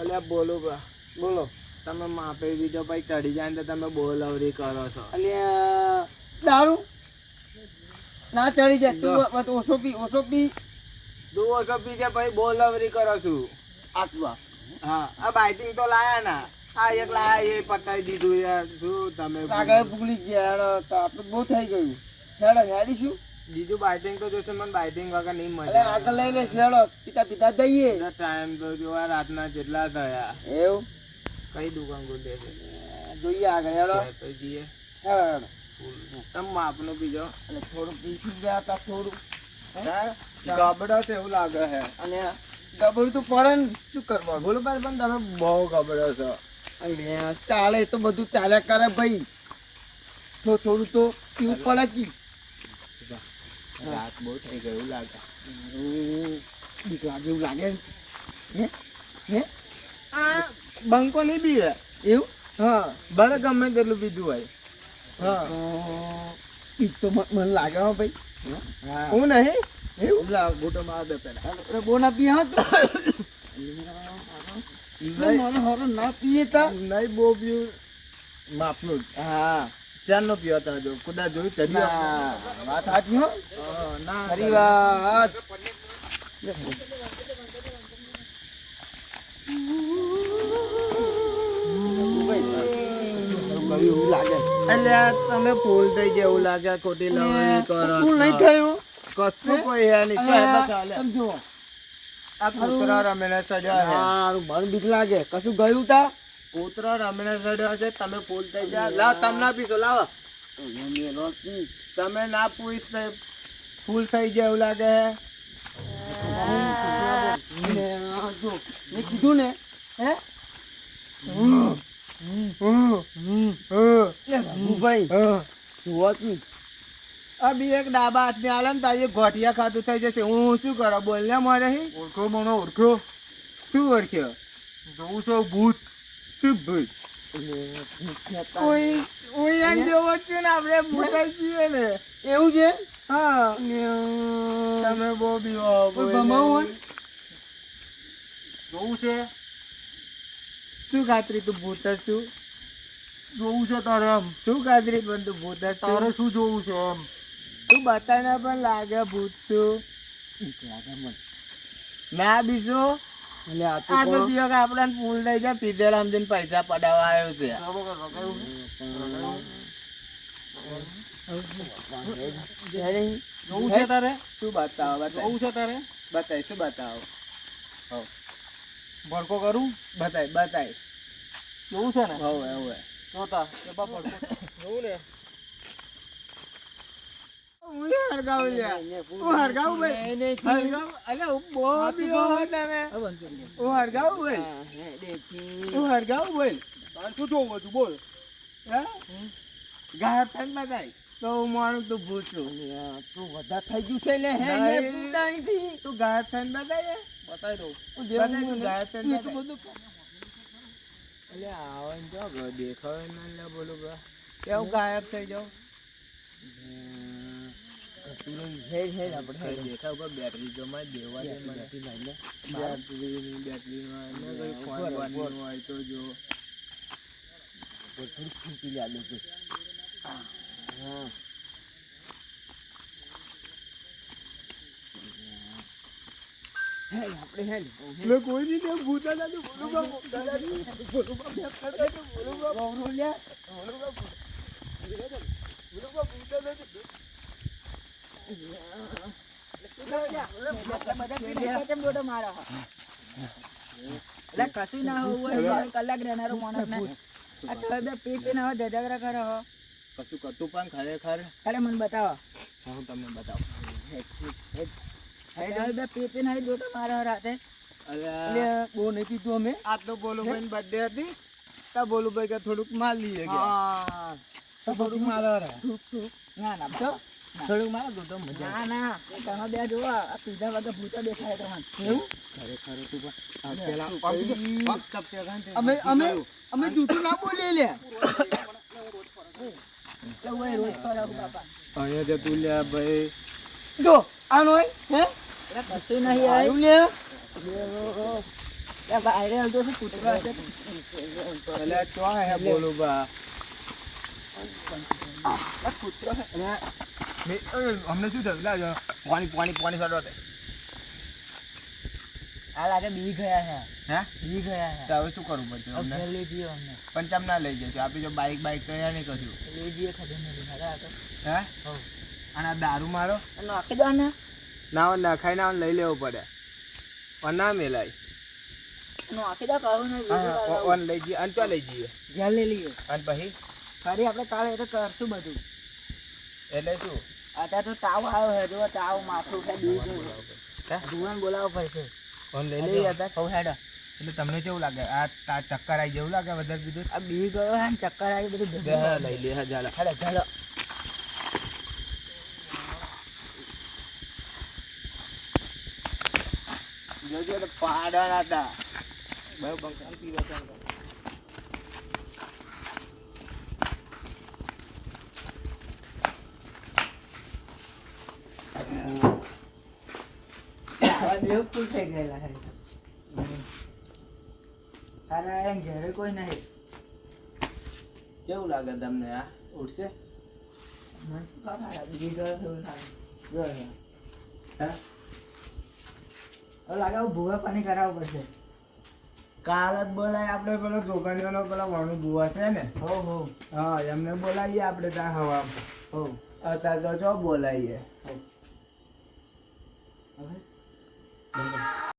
અલ્યા બોલો બા. બોલો. તમે માપે બીજો ભાઈ ચડી જાય ને તો તમે બોલાવરી કરો છો. અલ્યા દારૂ? ના ચડી જાય. તું ઓછો પી ઓછો પી. તું ઓછો પી કે ભાઈ બોલાવરી કરો છું. આટલું હા. આ બાઇટિંગ તો લાયા ના. આ એક લાયા એ પતાવી દીધું યાર. શું તમે આગળ ભૂલી ગયા તો આપણે બહુ થઈ ગયું. હેડો હેડીશું બીજું બાઇટિંગ તો જોશે મને બાઇટિંગ વગર નહીં મળે. આગળ લઈ લઈશ લેડો પિતા પિતા જઈએ. ટાઈમ તો જો આ રાતના જેટલા થયા. એવું? કઈ દુકાન ખુલે છે? જોઈએ આગળ હેડો. તો જઈએ. હેડો તમ માપનો બીજો અને થોડું પીસી ગયા હતા થોડું હે? ગબડો છે એવું લાગે છે. અને ગબડું તો પડે ને શું કરવા બોલો ભાઈ પણ તમે બહુ ગબડો છો. ચાલે તો બધું ચાલ્યા કરે ભાઈ. તો થોડું તો પીવું પડે કી રાત બહુ થઈ ગયું એવું લાગે. બીક લાગે એવું લાગે? હે? હે? આ બંકો નહીં પીવે એવું? હા. ભલે ગમે તેટલું પીધું હોય. હા. તો બીક તો મને લાગે હો ભાઈ. હા? હું. નહીં? એવું? લા ગોટો માર દે પેલા. અરે બહુ ના પીએ હા તું. મને હારું ના પીએ તા. નહીં બહુ પીવું માપનું જ. હા નો પીવા તા જો કુદા જોયું ચડ્યો વાત સાચી હો. ના ખરી વાત. એવું લાગે અલ્યા તમે ફૂલ થઈ ગયા એવું લાગે ખોટી લવરી કરો નહીં થયું કશું કોઈ હે નહીં આ કૂતરા રમીને સજા મારું મન બીક લાગે. કશું ગયું તા? કૂતરો રમણા સડ્યો છે તમે ફૂલ થઈ ગયા. લાવ તમે ના પીશો લાવો. તમે ના પૂછ ફૂલ થઈ ગયા એવું લાગે મેં કીધું ને હે? રઘુભાઈ જોવા કી બી એક ડાબા હાથની આલે ને તારી ગોઠિયા ખાતું થઈ જશે. હું શું કરો? બોલ ને મારે ઓળખો મને ઓળખો. શું ઓળખ્યો? જોઉં છો ભૂત. શું ભૂત ઓય ઓય એમ જેવો છું ને આપણે ભૂતાઈ જઈએ ને. એવું છે? હા. તમે બહુ બીવો કોઈ ભમાવું? જોવું છે? શું ખાતરી તું ભૂત છું? જોવું છે તારે એમ. શું ખાતરી પણ તું ભૂત તારે શું જોવું છે એમ? તું બતાને પણ લાગે ભૂત છું. ના બીજું? એટલે આ તો આ તો કોણ? દિયો કે આપણને ફૂલ થઈ જાય પીધેલા સમજીને પૈસા પડાવવા આવ્યો છે? જોવું હે? તારે શું બતાવો બતાવો. છે તારે? બતાય શું બતાવો? ભડકો કરું? બતાય બતાય. જોવું છે ને? હવે હવે. જોતા જોવું ને. તો હું તું ભૂત છું તું વધારે થઈ ગયું છે લે હે. ને પૂતાણીથી. તું ગાયબ થઈને બતાય બતાવી દઉં. તું જેવું તું ગાયબ થઈને એટલું બધું એટલે આવે ને જો દેખાવે ને બોલું કેવું ગાયબ થઈ જાવ હેડ હેડ આપણે દેખાવ પર બેટરી જો માં દેવા દે મને બેટરી બેટરી માં ને કોઈ ફોન બરાબર. બોન હોય તો જો. થોડી ફૂટી લે આલુ તું. હા. આપણે હેડ મેં કોઈ રીતે ભૂતા નથી બોલું બા બોલું બા બે કરતા તો બોલું બા ગૌરવ લે. બોલું બા બોલું બા ભૂતા એટલે કશું ના હોવું કલાક રહેનારો માણસ ને. આ તમે બે પી પીને હવે ધજાગરા કરો હો. કશું કરતું પણ ખરેખર? અરે મને બતાવો. હું તમને બતાવું. તમે બે પી પીને હવે જોતો મારો રાતે. અરે બહુ નહીં પીધું અમે? આટલો બોલો ભાઈ બર્થડે હતી. તો બોલું ભાઈ કે થોડુંક માલ લઈએ ગયા હા. થોડુંક માલ ના ના તો થોડુંક માલ મજા ના ના તમે બે જુઓ આ પીધા વગર ભૂતો દેખાય તમને એવું? ખરેખર તું પણ પેલા ભાઈ. તે અમે અમે અમે જૂઠું ના બોલીએ લે. તો અહીંયા જતું ભાઈ. જો આનો હે? કશું નહીં આવ્યું લે. બાયરે આવતો છે કૂતરો એટલે બોલું બા? કૂતરો અમને શું થયું? લાજો પાણી પાણી પાણી તે. આ લાગે બી ગયા છે. હે? બી ગયા છે. તો હવે શું કરવું પડશે અમને? લઈ જઈએ અમને. પણ તમ ના લઈ જશે? આપી જો બાઈક બાઈક તો નહીં કશું. લઈ જઈએ ખબર નહીં હારા તો. હે. અને આ દારૂ મારો? નાખી દો ને. ના નખાઈ ના લઈ લેવું પડે. પણ ના મેલાય. નાખી દો કહું ને ઓન લઈ જઈએ અને ચો લઈ જઈએ? જ્યાં લઈ લઈએ. અને પછી? ફરી આપણે કાલે એ તો કરશું બધું. એટલે શું? અત્યારે તો તાવ આવ્યો જો તાવ માથું ગયું બોલાવો પડશે લઈ હેડો. એટલે તમને કેવું લાગે? આ ચક્કર આવી જેવું લાગે વધારે બીજું? આ બી ગયો હે ને ચક્કર આવી બધું હા, લઈ લે હા ચાલો હેડો ચાલો જોજો પાડા હતા. બંકામ પીવા ફૂલ થઈ ગયેલા છે. તારા એમ ઘરે કોઈ નહીં. કેવું લાગે તમને આ ઉઠશે લાગે. ભૂવા પાણી કરાવવું પડશે. કાલ જ બોલાય આપણે પેલો જોગણીઓનો પેલો વણુ ભૂવા છે ને? હો હો. હા એમને બોલાવીએ આપણે ત્યાં હવા હો. અત્યારે તો બોલાવીએ. હવે? 妈妈